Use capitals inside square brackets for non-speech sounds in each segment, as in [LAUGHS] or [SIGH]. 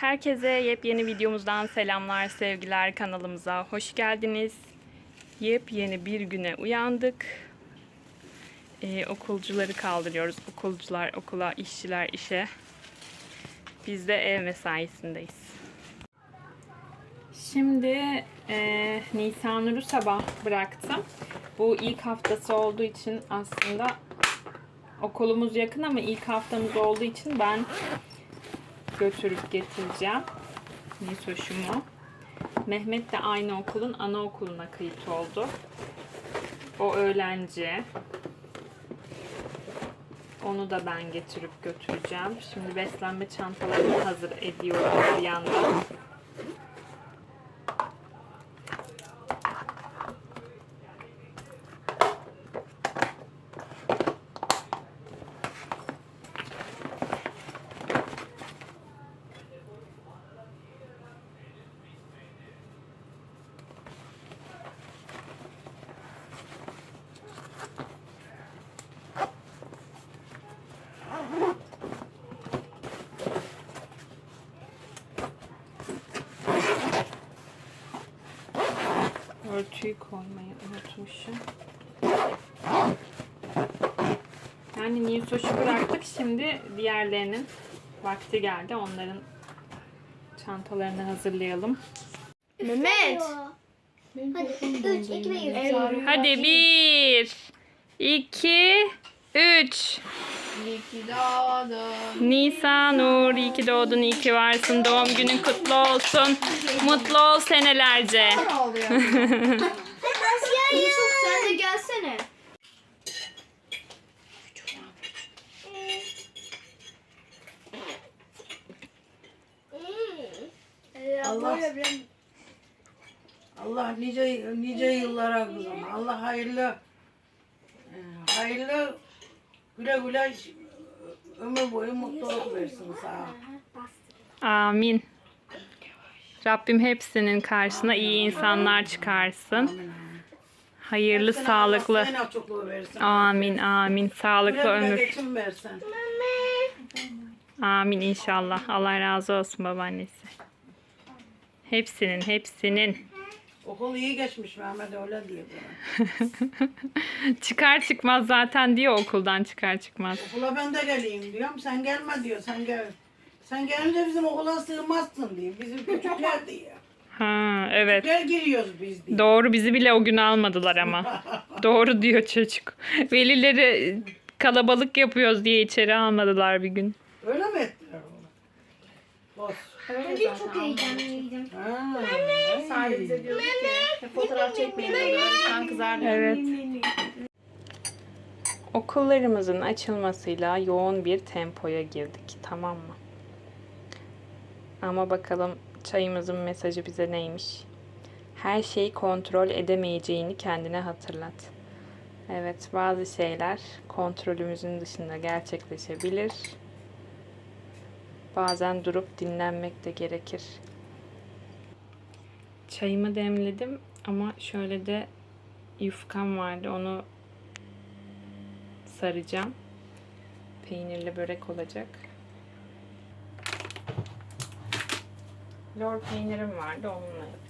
Herkese yepyeni videomuzdan selamlar, sevgiler kanalımıza hoş geldiniz. Yepyeni bir güne uyandık. Ee, okulcuları kaldırıyoruz. Okulcular okula, işçiler işe. Biz de ev mesaisindeyiz. Şimdi e, Nisanur'u sabah bıraktım. Bu ilk haftası olduğu için aslında okulumuz yakın ama ilk haftamız olduğu için ben götürüp getireceğim. Nisoş'umu. Mehmet de aynı okulun anaokuluna kayıt oldu. O öğlenci. Onu da ben getirip götüreceğim. Şimdi beslenme çantalarını hazır ediyorum bir yandan. Unutmuşum. Yani Nilsoş'u bıraktık. Şimdi diğerlerinin vakti geldi. Onların çantalarını hazırlayalım. Mehmet. Hadi 3, 2 ve 1. Hadi bir, iki, üç. İyi doğdun. Nisan Nur, iyi ki doğdun, iyi ki varsın. Doğum günün kutlu olsun. Mutlu ol senelerce. [LAUGHS] Ne oluyor? Yusuf sen de gelsene. Allah Allah nice nice yıllara kızım. Allah hayırlı e, hayırlı güle güle ömür boyu mutluluk versin sana. Amin. Rabbim hepsinin karşısına iyi insanlar çıkarsın. Hayırlı, Hepsine sağlıklı. Versin. Amin, amin. Sağlıklı Güle güle ömür. versin. Amin inşallah. Allah razı olsun babaannesi. Hepsinin, hepsinin. Okul iyi geçmiş Mehmet öyle diyor bana. [LAUGHS] çıkar çıkmaz zaten diyor okuldan çıkar çıkmaz. Okula ben de geleyim diyorum. Sen gelme diyor. Sen gel. Sen gelince bizim okula sığmazsın diyor. Bizim küçükler [LAUGHS] diyor. Ha, evet. Gel giriyoruz biz diyor. Doğru bizi bile o gün almadılar ama. [LAUGHS] Doğru diyor çocuk. Velileri kalabalık yapıyoruz diye içeri almadılar bir gün. Öyle mi ettiler onu? Boş. Bugün çok heyecanlıydım. Ha, Sadece bize diyordu ki fotoğraf çekmeyin. Sen kızardın. Evet. Okullarımızın açılmasıyla yoğun bir tempoya girdik. Tamam mı? Ama bakalım çayımızın mesajı bize neymiş? Her şeyi kontrol edemeyeceğini kendine hatırlat. Evet, bazı şeyler kontrolümüzün dışında gerçekleşebilir. Bazen durup dinlenmek de gerekir. Çayımı demledim ama şöyle de yufkam vardı. Onu saracağım. Peynirli börek olacak. Lor peynirim vardı onunla yapacağım.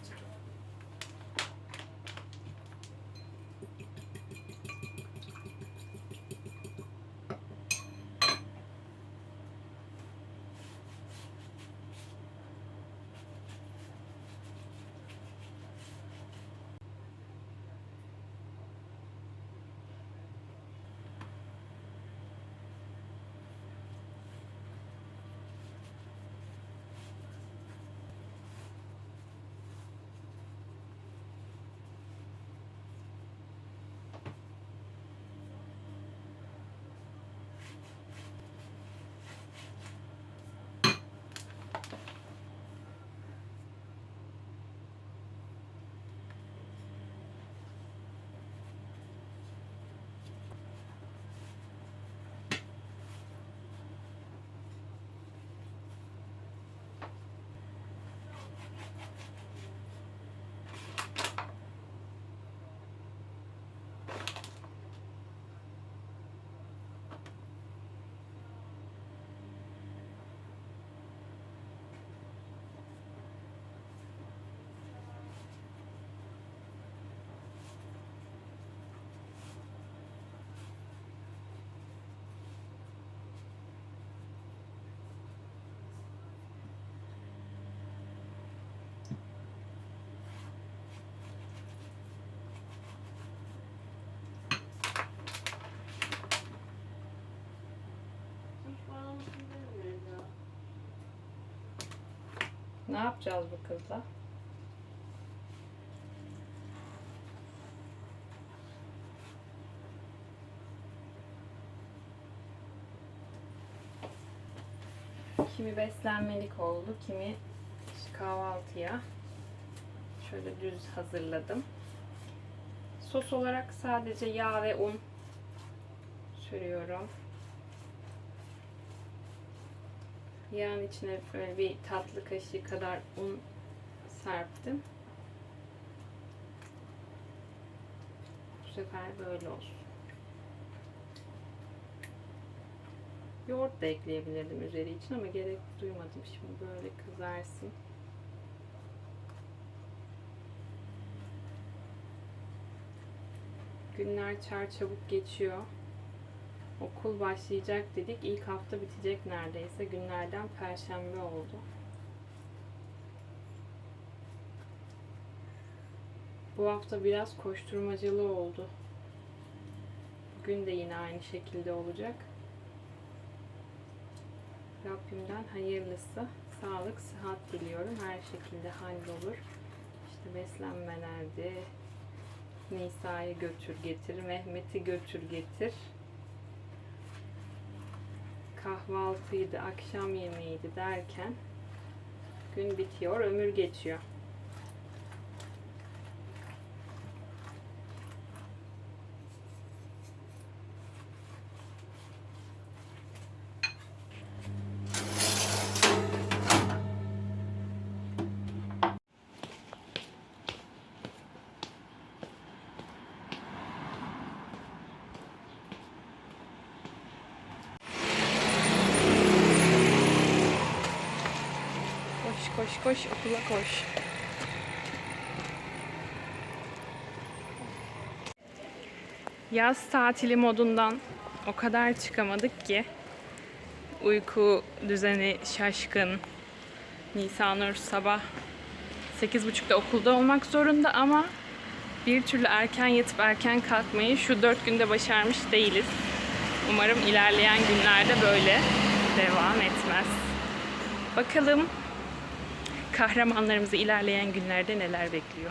Yapacağız bu kızla? Kimi beslenmelik oldu, kimi kahvaltıya. Şöyle düz hazırladım. Sos olarak sadece yağ ve un sürüyorum. Yağın içine böyle bir tatlı kaşığı kadar un serptim. Bu sefer böyle olsun. Yoğurt da ekleyebilirdim üzeri için ama gerek duymadım. Şimdi böyle kızarsın. Günler çar çabuk geçiyor. Okul başlayacak dedik. İlk hafta bitecek neredeyse. Günlerden perşembe oldu. Bu hafta biraz koşturmacalı oldu. Bugün de yine aynı şekilde olacak. Rabbimden hayırlısı. Sağlık, sıhhat diliyorum. Her şekilde hallolur. İşte beslenmelerdi. Nisa'yı götür getir, Mehmet'i götür getir. Kahvaltıydı, akşam yemeğiydi derken gün bitiyor, ömür geçiyor. Koş koş okula koş. Yaz tatili modundan o kadar çıkamadık ki uyku düzeni şaşkın. Nisanur sabah 8.30'da okulda olmak zorunda ama bir türlü erken yatıp erken kalkmayı şu dört günde başarmış değiliz. Umarım ilerleyen günlerde böyle devam etmez. Bakalım kahramanlarımızı ilerleyen günlerde neler bekliyor.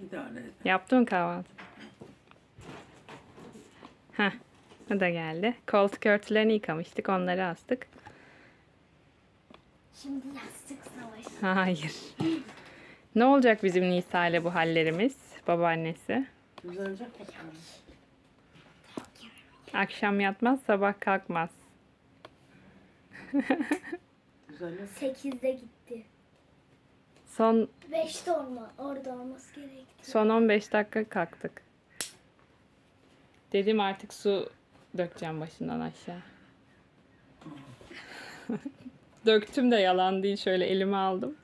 İdare et. Yaptın kahvaltı? Heh. O da geldi. Koltuk örtülerini yıkamıştık. Onları astık. Şimdi yastık savaşı. Hayır. ne olacak bizim Nisa ile bu hallerimiz? Babaannesi. Düzelecek. Akşam yatmaz, sabah kalkmaz. [LAUGHS] Düzelir. 8'de gitti. Son 5'te olma, orada olması gerekti. son 15 dakika kalktık. Dedim artık su dökeceğim başından aşağı. [LAUGHS] Döktüm de yalan değil. Şöyle elime aldım.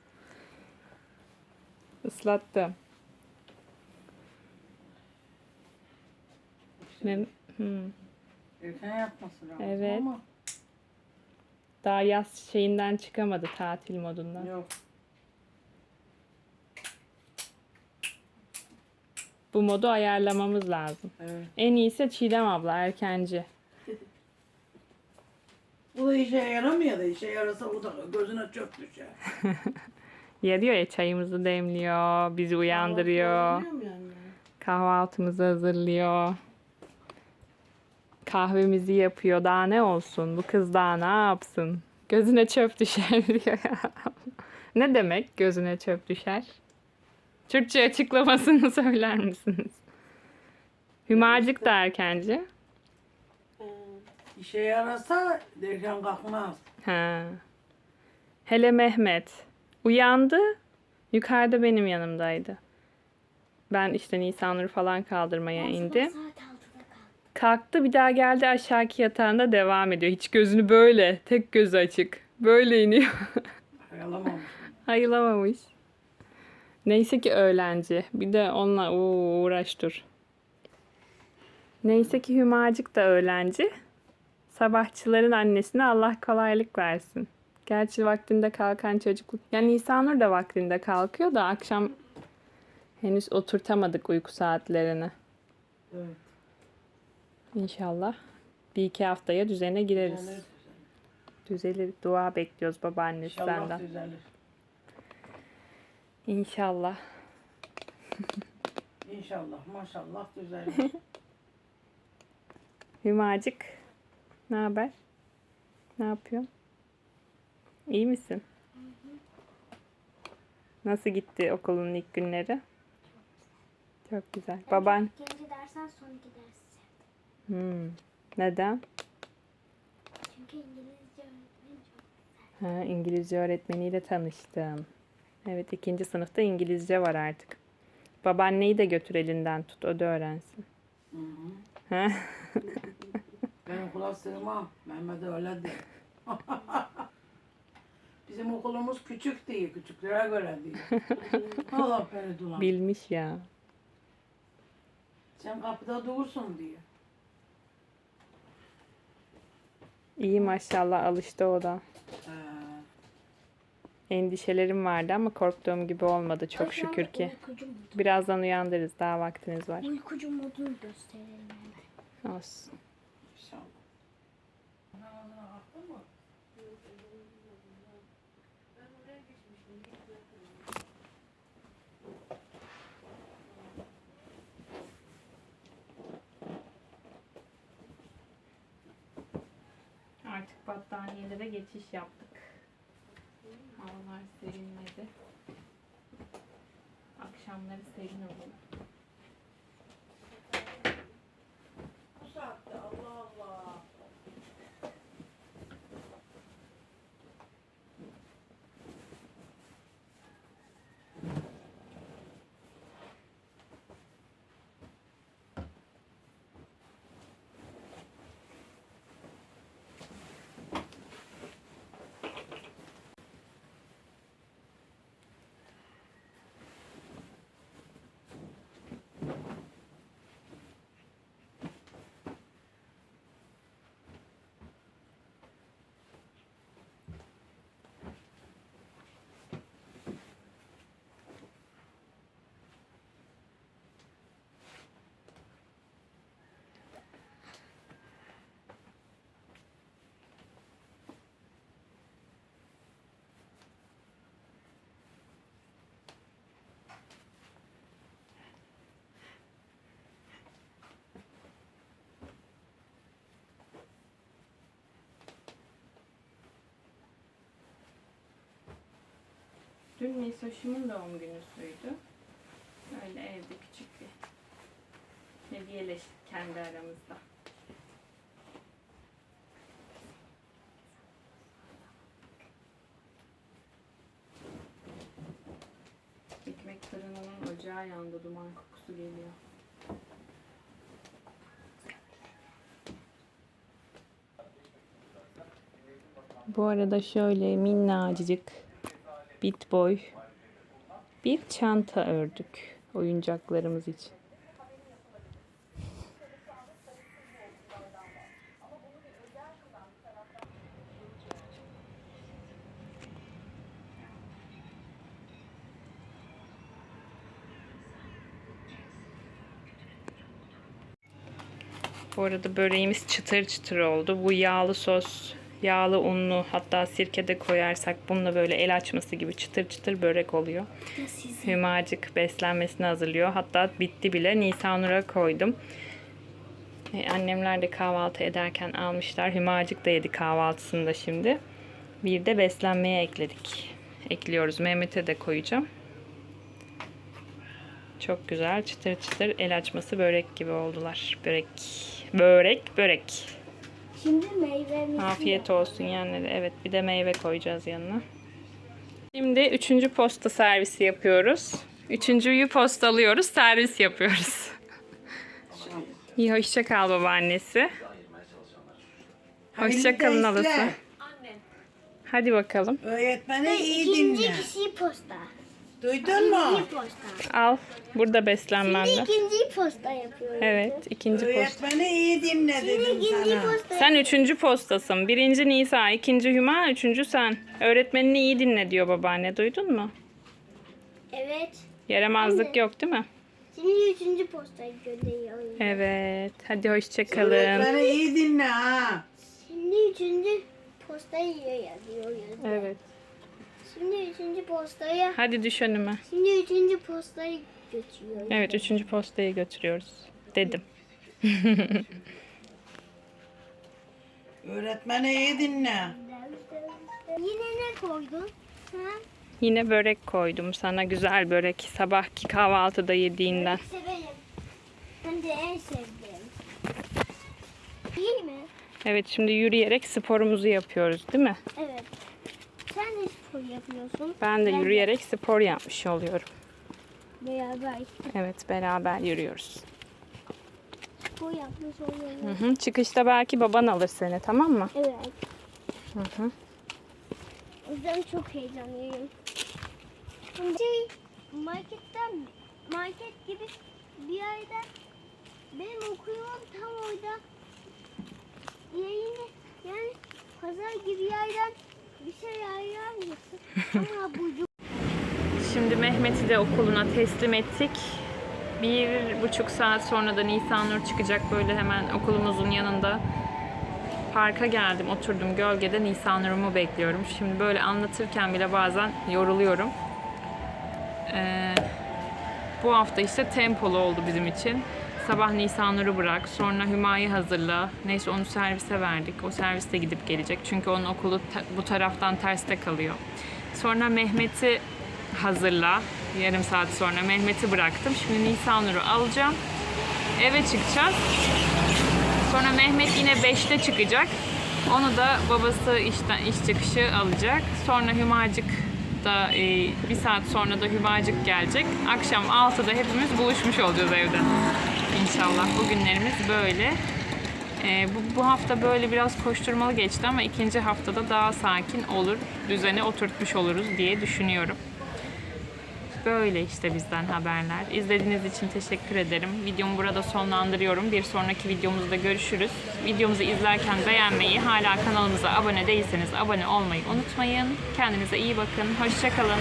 Islattım. Mem hmm. Erken yapması lazım Evet. ama Daha yaz şeyinden çıkamadı tatil modundan. yok. Bu modu ayarlamamız lazım. Evet. En iyisi Çiğdem abla erkenci. [LAUGHS] Bu da işe yaramıyor da işe yarasa bu da gözüne çöp düşer. [LAUGHS] Yarıyor ya çayımızı demliyor, bizi uyandırıyor, kahvaltımızı hazırlıyor. Kahvemizi yapıyor. Daha ne olsun? Bu kız daha ne yapsın? Gözüne çöp düşer [LAUGHS] diyor ya. ne demek gözüne çöp düşer? Türkçe açıklamasını [LAUGHS] söyler misiniz? Hümacık da erkenci. İşe yarasa derken kalkmaz. Ha. Hele Mehmet uyandı. Yukarıda benim yanımdaydı. Ben işte Nisanur falan kaldırmaya indim. Saat 6'da kalk. Kalktı bir daha geldi aşağıki yatağında devam ediyor. Hiç gözünü böyle tek gözü açık. Böyle iniyor. [LAUGHS] Ayalamamış. Ayılamamış. Neyse ki öğlenci. Bir de onunla Oo, uğraş dur. Neyse ki Hümacık da öğlenci. Sabahçıların annesine Allah kolaylık versin. Gerçi vaktinde kalkan çocukluk. Yani Nisanur da vaktinde kalkıyor da akşam henüz oturtamadık uyku saatlerini. Evet. İnşallah bir iki haftaya düzene gireriz. Düzelir. Düzelir. Dua bekliyoruz babaannesi İnşallah düzelir. İnşallah. [LAUGHS] İnşallah maşallah düzelir. [LAUGHS] Hümacık. Ne haber? Ne yapıyorsun? İyi misin? Nasıl gitti okulun ilk günleri? Çok güzel. Baban İkinci dersen son iki ders. hmm. neden? Çünkü İngilizce öğretmeni çok. Ha, İngilizce öğretmeniyle tanıştım. Evet ikinci sınıfta İngilizce var artık. Babaanneyi de götür elinden tut o da öğrensin. Hı hı. [LAUGHS] Ha? Ben okula. Mehmet öyle de. [LAUGHS] Bizim okulumuz küçük değil, küçüklere göre değil. [LAUGHS] Allah beni dulan. Bilmiş ya. Sen kapıda durursun diye. İyi maşallah alıştı o da. Endişelerim vardı ama korktuğum gibi olmadı çok Ay, şükür ki. Birazdan uyandırırız daha vaktiniz var. Uykucu modunu gösterelim hemen. Olsun. Artık battaniyelere geçiş yaptık. Havalar serinledi. Akşamları serin olur. Dün Mesoş'umun doğum günüsüydü. Öyle evde küçük bir hediyeleştik kendi aramızda. Ekmek fırınının ocağı yandı, duman kokusu geliyor. Bu arada şöyle minnacık bit boy bir çanta ördük oyuncaklarımız için. Bu arada böreğimiz çıtır çıtır oldu. Bu yağlı sos, yağlı unlu hatta sirke de koyarsak bununla böyle el açması gibi çıtır çıtır börek oluyor. Hümacık beslenmesini hazırlıyor. Hatta bitti bile. Nisanur'a koydum. E, annemler de kahvaltı ederken almışlar. Hümacık da yedi kahvaltısında şimdi. Bir de beslenmeye ekledik. Ekliyoruz. Mehmet'e de koyacağım. Çok güzel çıtır çıtır el açması börek gibi oldular. Börek, börek, börek. Şimdi meyvemizi Afiyet olsun yanları. Evet bir de meyve koyacağız yanına. Şimdi üçüncü posta servisi yapıyoruz. Üçüncüyü postalıyoruz, servis yapıyoruz. İyi hoşça kal babaannesi. Hoşça kalın Hayırlı dersler. Hadi bakalım. Öğretmeni iyi İkinci dinle. kişiyi posta. Duydun mu? İkinci posta. Al. Burada beslenmen de. İkinci posta yapıyoruz. Evet, ikinci posta. Öğretmeni iyi dinle dedim İkinci sana. posta. Sen üçüncü postasın. Birinci Nisa, ikinci Hüma, üçüncü sen. Öğretmenini iyi dinle diyor babaanne. Duydun mu? Evet. Yaramazlık Anne. yok değil mi? Şimdi üçüncü postayı gönderiyoruz. Evet. Hadi hoşça kalın. Öğretmeni iyi dinle ha. Şimdi üçüncü postayı yazıyoruz. Evet. Şimdi üçüncü postayı, Hadi düş önüme. şimdi üçüncü postayı götürüyoruz. Evet, üçüncü postayı götürüyoruz. Dedim. [LAUGHS] Öğretmeni iyi dinle. Yine ne koydun? Ha? Yine börek koydum sana. Güzel börek. Sabahki kahvaltıda yediğinden. Severim. Hem de en sevdiğim. İyi mi? Evet, şimdi yürüyerek sporumuzu yapıyoruz değil mi? Evet. De yapıyorsun. Ben de yürüyerek spor yapmış oluyorum. Beraber Evet, beraber yürüyoruz. spor yapmış oluyoruz. Hı hı. Çıkışta belki baban alır seni, tamam mı? Evet. Hı hı. O yüzden çok heyecanlıyım. Şimdi şey, marketten, market gibi bir yerde benim okulum tam orada yayını yani pazar gibi yerden şey [LAUGHS] Şimdi Mehmet'i de okuluna teslim ettik. Bir buçuk saat sonra da Nisanur çıkacak böyle hemen okulumuzun yanında. Parka geldim, oturdum gölgede Nisanur'umu bekliyorum. Şimdi böyle anlatırken bile bazen yoruluyorum. Ee, bu hafta işte tempolu oldu bizim için. Sabah Nisanur'u bırak, sonra Hüma'yı hazırla. Neyse onu servise verdik. O serviste gidip gelecek. Çünkü onun okulu bu taraftan terste kalıyor. Sonra Mehmet'i hazırla. Yarım saat sonra Mehmet'i bıraktım. Şimdi Nisanur'u alacağım. Eve çıkacağız. Sonra Mehmet yine 5'te çıkacak. Onu da babası işten iş çıkışı alacak. Sonra Hümacık da e, bir saat sonra da Hümacık gelecek. Akşam 6'da hepimiz buluşmuş olacağız evde. İnşallah. Bugünlerimiz böyle. E, bu, bu hafta böyle biraz koşturmalı geçti ama ikinci haftada daha sakin olur. Düzeni oturtmuş oluruz diye düşünüyorum. Böyle işte bizden haberler. İzlediğiniz için teşekkür ederim. Videomu burada sonlandırıyorum. Bir sonraki videomuzda görüşürüz. Videomuzu izlerken beğenmeyi, hala kanalımıza abone değilseniz abone olmayı unutmayın. Kendinize iyi bakın. Hoşçakalın.